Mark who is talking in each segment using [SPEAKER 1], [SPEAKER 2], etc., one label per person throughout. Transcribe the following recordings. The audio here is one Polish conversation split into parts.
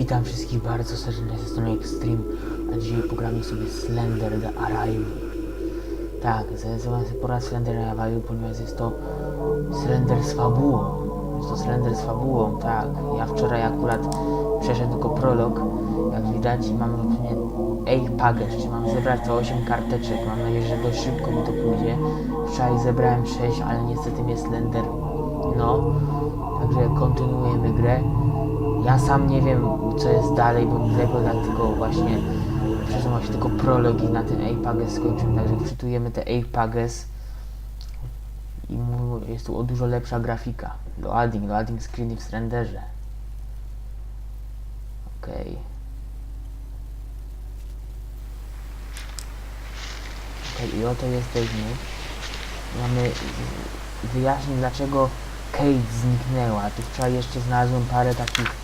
[SPEAKER 1] Witam wszystkich bardzo serdecznie ze strony Extreme, a dzisiaj pogramy sobie Slender The Arrival. Tak, nazywam sobie po raz Slender The Arrival, ponieważ jest to Slender z fabułą. Jest to Slender z fabułą, tak. Ja wczoraj akurat przeszedłem tylko prolog, jak widać mamy właśnie 8 package, czyli mam zebrać to 8 karteczek. Mam nadzieję, że dość szybko mi to pójdzie. Wczoraj zebrałem 6, ale niestety mnie Slender, no. Także kontynuujemy grę. Ja sam nie wiem, co jest dalej, bo tego tak tylko właśnie przeszedłem właśnie tylko prolog i na ten Apages skończyłem, także wczytujemy te Apages i jest tu o dużo lepsza grafika. Loading, loading screeny w renderze. Okej. Okej, i oto jesteśmy. Mamy wyjaśnić dlaczego Kate zniknęła. Tu wczoraj jeszcze znalazłem parę takich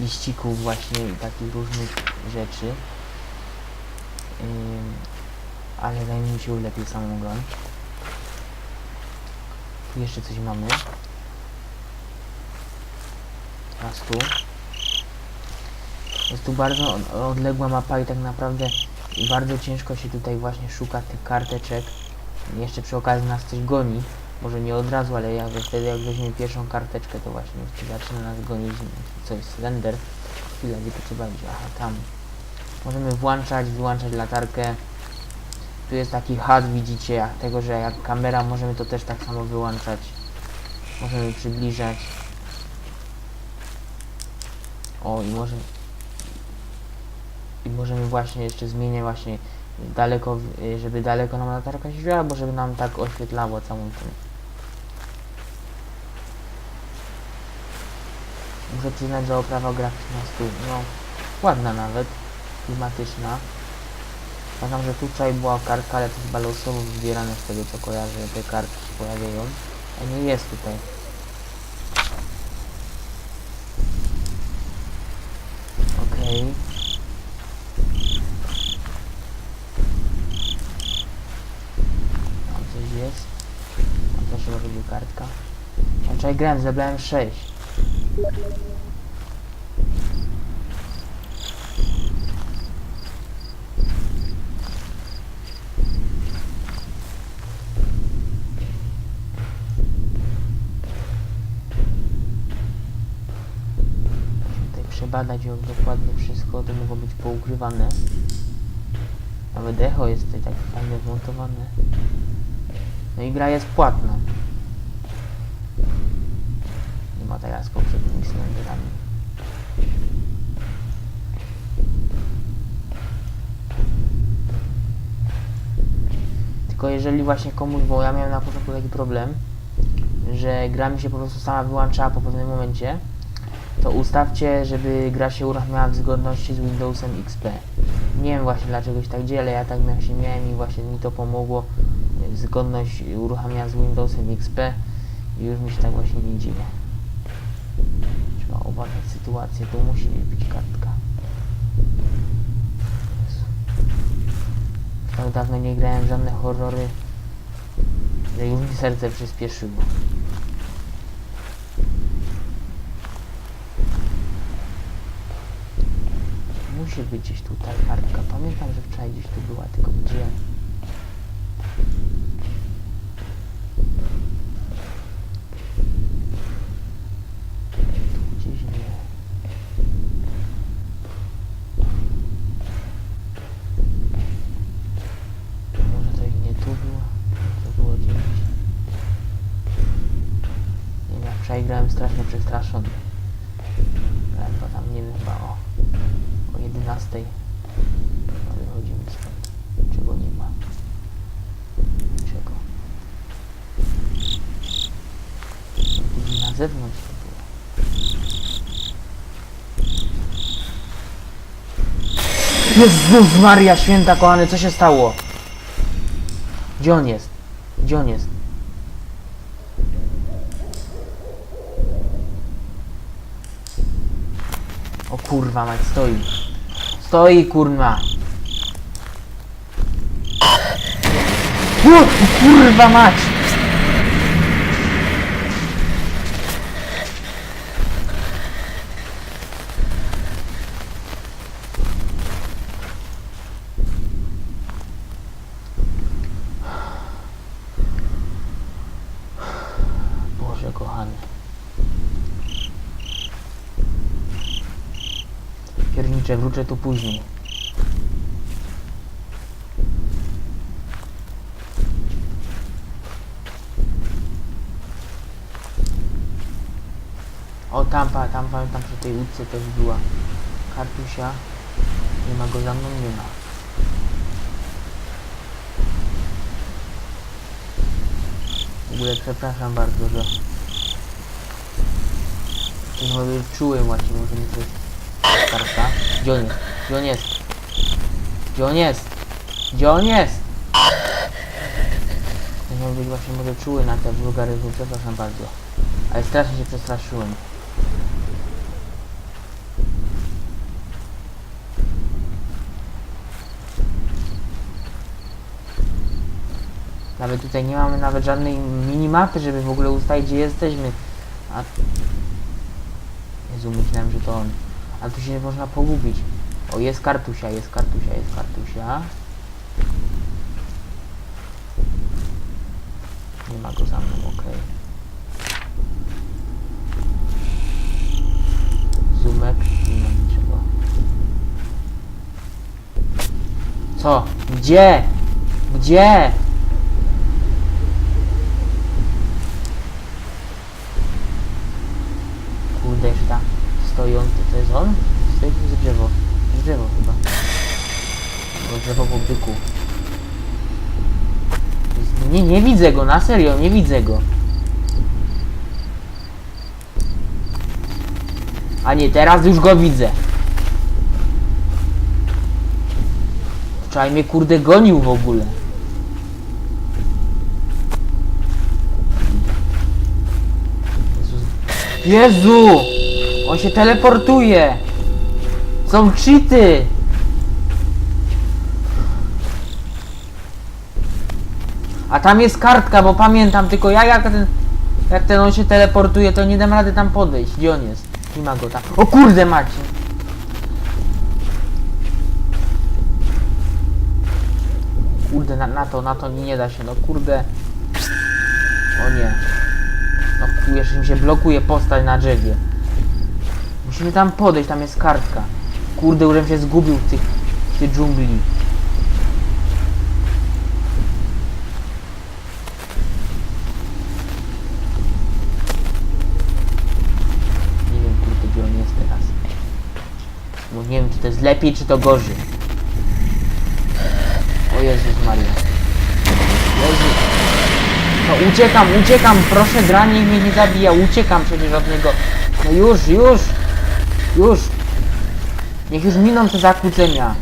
[SPEAKER 1] liścików właśnie i takich różnych rzeczy. Ym, ale zajmijmy się lepiej samą grą. Tu jeszcze coś mamy. Teraz tu. Jest tu bardzo od- odległa mapa i tak naprawdę bardzo ciężko się tutaj właśnie szuka tych karteczek. Jeszcze przy okazji nas coś goni. Może nie od razu, ale jak wtedy jak weźmiemy pierwszą karteczkę, to właśnie wtedy zaczyna nas gonić coś slender. Chwilę, gdzie to trzeba iść? Aha, tam. Możemy włączać, wyłączać latarkę. Tu jest taki HUD, widzicie, jak tego, że jak kamera możemy to też tak samo wyłączać. Możemy przybliżać. O, i może... I możemy właśnie jeszcze zmieniać właśnie daleko, żeby daleko nam latarka świeciła, albo żeby nam tak oświetlało całą tym. Muszę przyznać, że oprawa graficzna jest tu, no, ładna nawet, klimatyczna. Pamiętam, że tutaj była kartka, ale to chyba losowo wybierane z tego co kojarzę, te kartki się pojawiają. A nie jest tutaj. Okej. Tam coś jest. Tam też chyba będzie kartka. Ja Wczoraj grałem, zebrałem 6. Tutaj przebadać ją dokładnie wszystko, to mogło być poukrywane. Nawet echo jest tutaj tak fajnie wmontowane. No i gra jest płatna. Nie ma tak jak z poprzednimi slenderami. Tylko jeżeli właśnie komuś, bo ja miałem na początku taki problem, że gra mi się po prostu sama wyłączała po pewnym momencie, to ustawcie, żeby gra się uruchamiała w zgodności z Windowsem XP. Nie wiem właśnie dlaczego się tak dzieje, ale ja tak właśnie miałem i właśnie mi to pomogło. Zgodność uruchamia z Windowsem XP i już mi się tak właśnie nie dzieje. Obawiać sytuację, tu musi być kartka. Tak dawno nie grałem w żadne horrory, że już mi serce przyspieszyło. Musi być gdzieś tutaj kartka. Pamiętam, że wczoraj gdzieś tu była, tylko gdzie? Tu gdzieś nie. Może to i nie tu było? To było gdzieś. Nie wiem, jak wczoraj grałem strasznie przestraszony. Grałem chyba tam, nie wiem, chyba o o 11. No wychodzimy stąd. Czego nie ma? Czego? Gdzieś na zewnątrz to było. Jezus Maria Święta kochany, co się stało? Gdzie on jest? Gdzie on jest? O kurwa mać, stoi. Stoi kurwa. U, kurwa mać! Piernicze, wrócę tu później. O, tam, pa, tam pamiętam przy tej łódce też była kartusia. Nie ma go za mną, nie ma. W ogóle przepraszam bardzo, że... Mogę czułem właśnie, może mi jest karta. Gdzie on jest? Gdzie on jest? Gdzie on jest? Gdzie on jest? Mogę być właśnie może czuły na te wulgaryzmy, przepraszam bardzo. Ale strasznie się przestraszyłem. Nawet tutaj nie mamy nawet żadnej minimapy, żeby w ogóle ustalić gdzie jesteśmy. A... Jezu, myślałem, że to on. A tu się można pogubić. O, jest kartusia, jest kartusia, jest kartusia. Nie ma go za mną, okej. Zoomek, nie ma niczego. Co? Gdzie? Gdzie? Kurde, jeszcze ta to jest on? Stoi to jest drzewo. Drzewo chyba. Bo drzewo po byku. Nie, nie widzę go, na serio, nie widzę go. A nie, teraz już go widzę. Wczoraj mnie kurde gonił w ogóle. Jezu! On się teleportuje! Są cheaty! A tam jest kartka, bo pamiętam, tylko ja jak ten... Jak ten on się teleportuje, to nie dam rady tam podejść. Gdzie on jest? Nie ma go tam. O kurde macie! Kurde, na, na to, na to nie da się, no kurde. O nie. No jeszcze mi się blokuje postać na drzewie. Musimy tam podejść, tam jest kartka. Kurde, już się zgubił w tych, w tej dżungli. Nie wiem, kurde, gdzie on jest teraz. Bo nie wiem, czy to jest lepiej, czy to gorzej. O Jezus Maria. Jezus. No uciekam, uciekam, proszę gra, niech mnie nie zabija, uciekam przecież od niego. No już, już, już. Niech już miną te zakłócenia.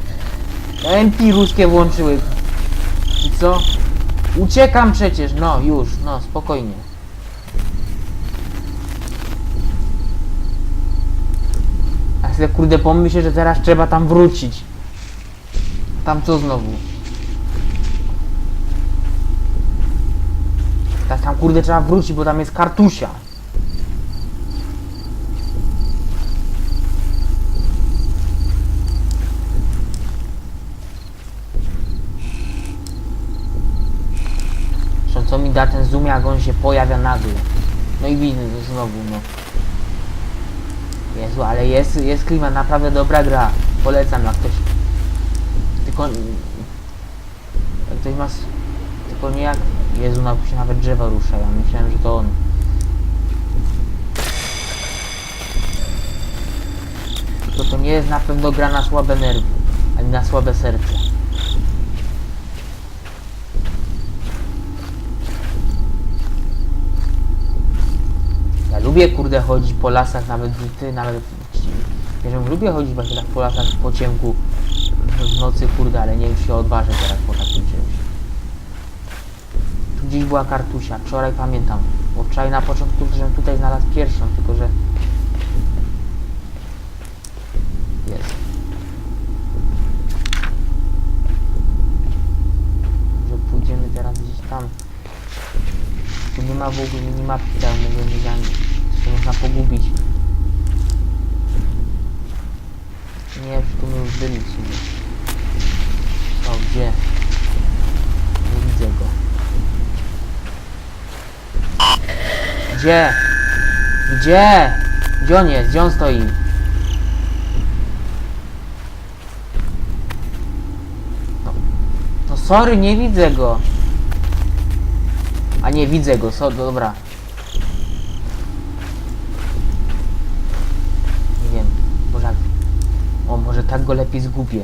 [SPEAKER 1] MP ruskie włączyły. I co? Uciekam przecież, no już, no spokojnie. A sobie kurde pomyślę, że teraz trzeba tam wrócić. Tam co znowu? Tak tam kurde trzeba wrócić, bo tam jest kartusia. Zresztą co mi da ten zoom, jak on się pojawia nagle. No i widzę to znowu, no. Jezu, ale jest, jest klimat, naprawdę dobra gra. Polecam jak ktoś. Tylko... Jak ktoś ma... Tylko nie jak... Jezu, na się nawet drzewa ruszają. Myślałem, że to on. Tylko to nie jest na pewno gra na słabe nerwy, ani na słabe serce. Ja lubię kurde chodzić po lasach, nawet ty, nawet ja że lubię chodzić właśnie tak po lasach po ciemku w nocy kurde, ale nie wiem się odważę teraz po takim czymś. Tu gdzieś była kartusia, wczoraj pamiętam, bo wczoraj na początku, żebym tutaj znalazł pierwszą, tylko że jest. Że pójdziemy teraz gdzieś tam. Tu nie ma w ogóle minimapki, tak się można pogubić. Nie, już tu my już byli sobie. O, gdzie? Nie widzę go. Gdzie? Gdzie? Gdzie on jest? Gdzie on stoi? No, no sorry, nie widzę go. A nie widzę go, so, dobra. Tak go lepiej zgubię.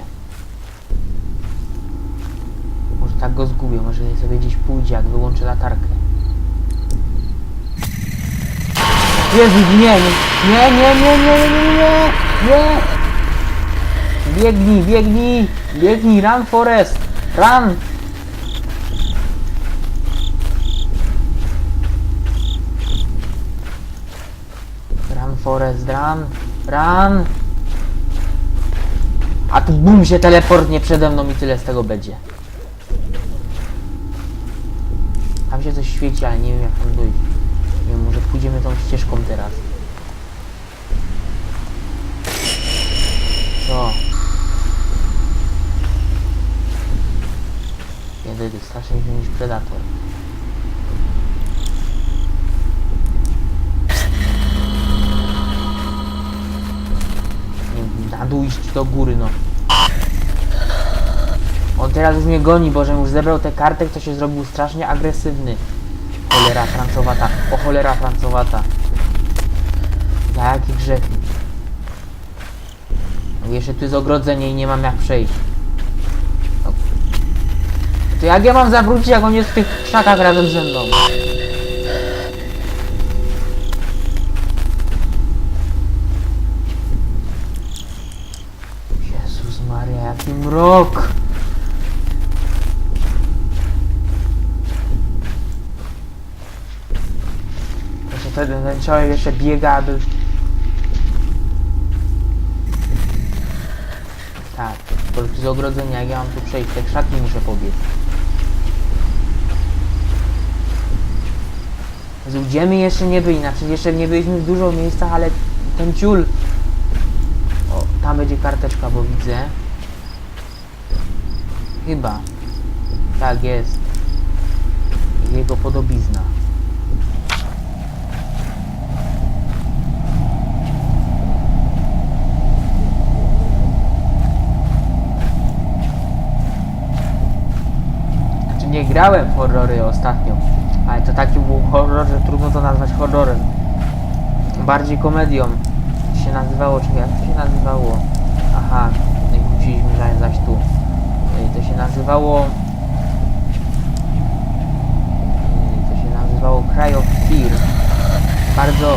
[SPEAKER 1] Może tak go zgubię, może sobie gdzieś pójdzie, jak wyłączę latarkę. Jezu, nie, nie, nie, nie, nie, nie, nie, nie, nie. Biegnij, biegnij, biegnij, run Forest, run. Run Forest, run, run. A tu bum się teleportnie przede mną i tyle z tego będzie. Tam się coś świeci, ale nie wiem jak tam dojść. Nie wiem, może pójdziemy tą ścieżką teraz. Co? Dojdę, strasznie niż predator. Nie wiem, na dół iść do góry, no. On teraz już mnie goni, bo że już zebrał tę kartę, to się zrobił strasznie agresywny. Cholera francowata. O cholera francowata. Za jakie grzechy. No Jeszcze tu jest ogrodzenie i nie mam jak przejść. To jak ja mam zawrócić, jak on jest w tych krzakach razem ze mną? Mrok! Jeszcze ten, ten człowiek jeszcze biega. Tak, to z ogrodzenia, jak ja mam tu przejść, te krzaki muszę pobiec. Jezu, Gdzie my jeszcze nie byli? Znaczy jeszcze nie byliśmy w dużo miejscach, ale ten ciul... O, tam będzie karteczka, bo widzę. Chyba. Tak, jest. Jego podobizna. Znaczy nie grałem w horrory ostatnio, ale to taki był horror, że trudno to nazwać horrorem. Bardziej komedią. Się nazywało, czy jak to się nazywało? Aha, nie zaś, zaś tu. To się nazywało... y, To się nazywało Cry of Fear. Bardzo...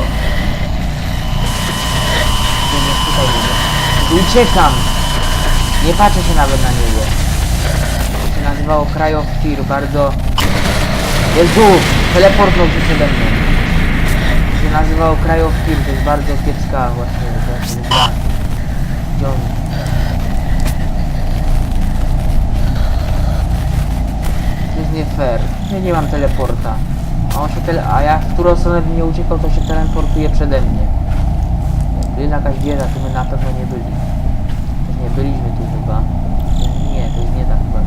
[SPEAKER 1] Nie, tutaj nie. Uciekam! Nie patrzę się nawet na niego. To się nazywało Cry of Fear, bardzo... Jezu! Teleportnął się przede mną. To się nazywało Cry of Fear, to jest bardzo kiepska właśnie, właśnie gra. Gdzie on? To jest nie fair. Ja nie mam teleporta. A on się tele... A ja w którą stronę bym nie uciekał, to się teleportuje przede mnie. Byli jakaś bieda, tu my na pewno nie byli. Też nie byliśmy tu chyba. Nie, to jest nie tak chyba.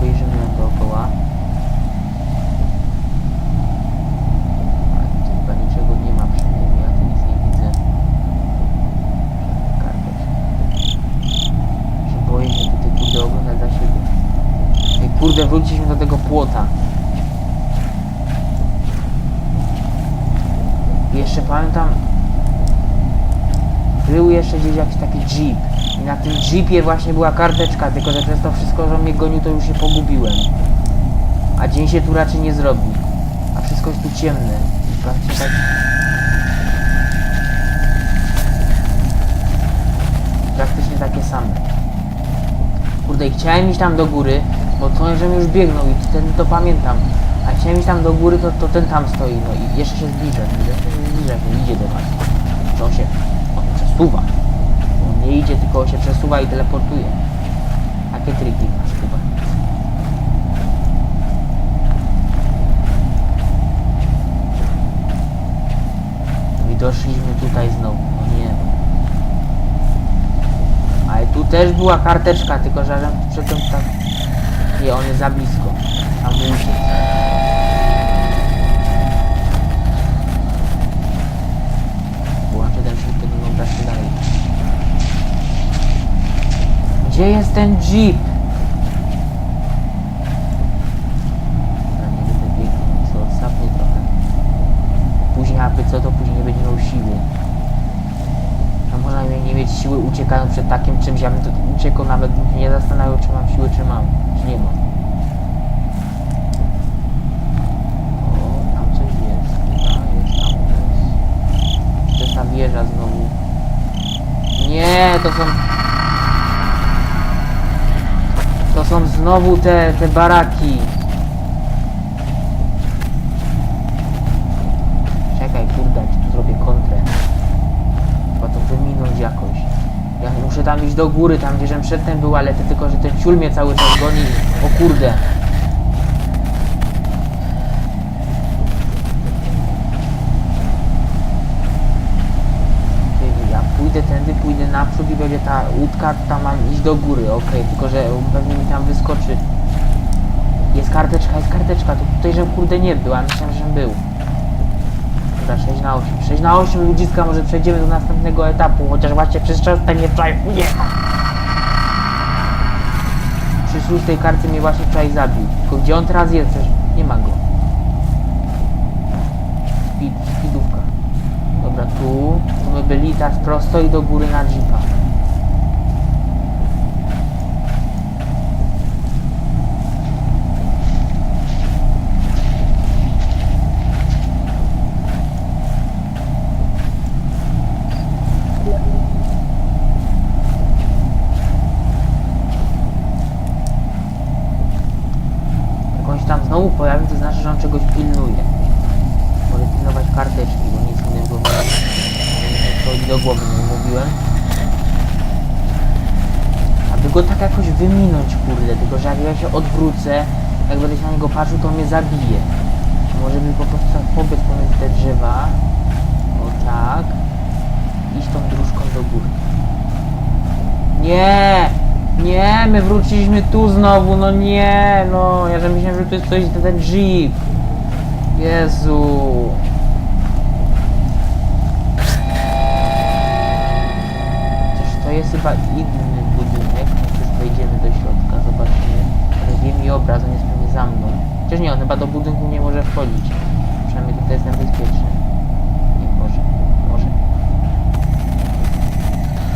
[SPEAKER 1] Wyjrzymy dookoła. Ale tu chyba niczego nie ma przynajmniej, ja tu nic nie widzę. Żadnych kartek. Się boję się tutaj kurde oglądać za siebie. Kurde, wróciliśmy do tego płota. Jeszcze pamiętam, był jeszcze gdzieś jakiś taki jeep. I na tym jeepie właśnie była karteczka, tylko że przez to wszystko, że mnie gonił, to już się pogubiłem. A dzień się tu raczej nie zrobi. A wszystko jest tu ciemne. Praktycznie tak... Praktycznie takie same. Kurde, chciałem iść tam do góry, bo to, żebym już biegnął i ten to pamiętam. A chciałem iść tam do góry, to, to ten tam stoi, no i jeszcze się zbliża, jeszcze się zbliża, się idzie do nas. Czy on się, on przesuwa. On nie idzie, tylko się przesuwa i teleportuje. Takie triki masz chyba. No i doszliśmy tutaj znowu, no nie. Ale tu też była karteczka, tylko że żem tym tak... Nie, on jest za blisko. Tam uciec. Włączę ten szybko, mam się dalej. Gdzie jest ten jeep? Siły uciekając przed takim czymś. Ja bym to uciekł nawet nie zastanawiał, czy mam siły, czy mam, czy nie mam. O, tam coś jest. Chyba jest tam coś. To jest ta wieża znowu. Nie, to są... To są znowu te, te baraki. Czekaj, kurde, czy tu zrobię kontrę. Trzeba to wyminąć jakoś. Ja muszę tam iść do góry, tam gdzie żem przedtem był, ale to tylko, że ten ciul mnie cały czas goni. O kurde. Ja pójdę tędy, pójdę naprzód i będzie ta łódka, tam mam iść do góry, okej, tylko że pewnie mi tam wyskoczy. Jest karteczka, jest karteczka, to tutaj żem kurde nie był, a myślałem, że był. Dobra, 6 na 8. 6 na 8 ludziska, może przejdziemy do następnego etapu, chociaż właśnie przez czas tak nie wczoraj. Nie! Przy szóstej karty mnie właśnie wczoraj zabił. Tylko gdzie on teraz jest? Przecież nie ma go. Speed, speedówka. Dobra, tu, tu my byli, teraz prosto i do góry na jeepa. Jak on się tam znowu pojawi, to znaczy, że on czegoś pilnuje. Może pilnować karteczki, bo nic innego nie do głowy, nie mówiłem. Aby go tak jakoś wyminąć, kurde, tylko że jak ja się odwrócę, jak będę się na niego patrzył, to mnie zabije. Może by po prostu tak pobiec pomiędzy te drzewa. O tak. Iść tą dróżką do góry. Nie! Nie, my wróciliśmy tu znowu, no nie, no, ja że myślałem, że to jest coś, ten jeep. Jezu. Chociaż to jest chyba inny budynek, no już wejdziemy do środka, zobaczymy. Wie mi obraz, on jest pewnie za mną. Chociaż nie, on chyba do budynku nie może wchodzić. Przynajmniej tutaj jestem bezpieczny. Nie może, może.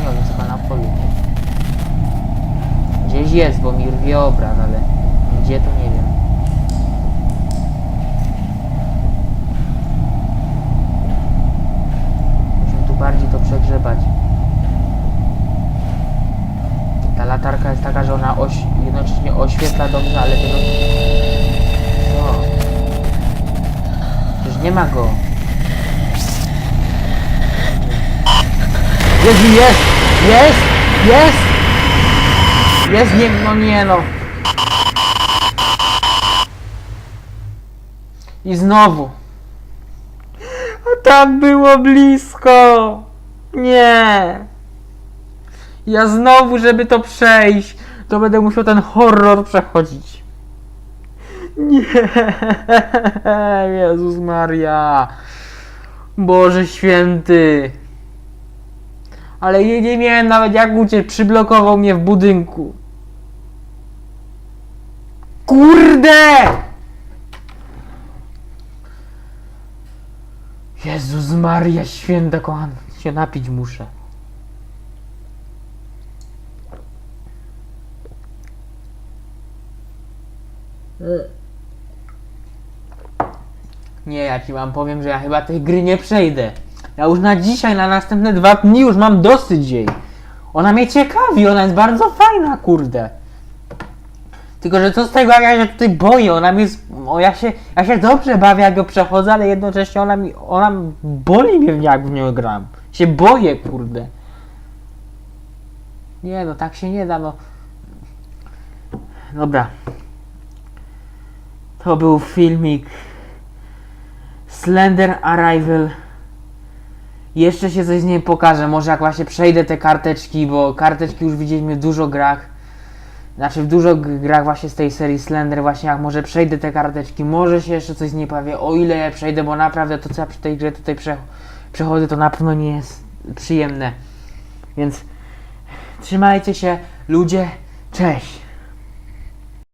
[SPEAKER 1] Nie, on jest chyba na polu. Bo mi rwie obraz, ale gdzie to nie wiem. Musimy tu bardziej to przegrzebać. Ta latarka jest taka, że ona oś jednocześnie oświetla dobrze, ale tego... Co? Przecież nie ma go. Jezu, jest! Jest! Jest! Jest, nie, no nie no. I znowu. A tak było blisko. Nie. Ja znowu, żeby to przejść, to będę musiał ten horror przechodzić. Nie. Jezus Maria. Boże święty. Ale nie, nie miałem nawet jak uciec, przyblokował mnie w budynku. Kurde! Jezus Maria święta kochana, się napić muszę. Nie, ja ci wam powiem, że ja chyba tej gry nie przejdę. Ja już na dzisiaj, na następne dwa dni już mam dosyć jej. Ona mnie ciekawi, ona jest bardzo fajna, kurde. Tylko, że co z tego, jak ja się tutaj boję, ona mi o, ja się, ja się dobrze bawię, jak go przechodzę, ale jednocześnie ona mi, ona boli mnie, jak w nią gram. Się boję, kurde. Nie, no tak się nie da, no. Dobra. To był filmik Slender Arrival. Jeszcze się coś z niej pokaże. Może jak właśnie przejdę te karteczki, bo karteczki już widzieliśmy w dużo grach. Znaczy w dużo grach właśnie z tej serii Slender, właśnie jak może przejdę te karteczki, może się jeszcze coś z niej pojawi, o ile ja przejdę, bo naprawdę to co ja przy tej grze tutaj prze, przechodzę, to na pewno nie jest przyjemne. Więc trzymajcie się, ludzie, cześć!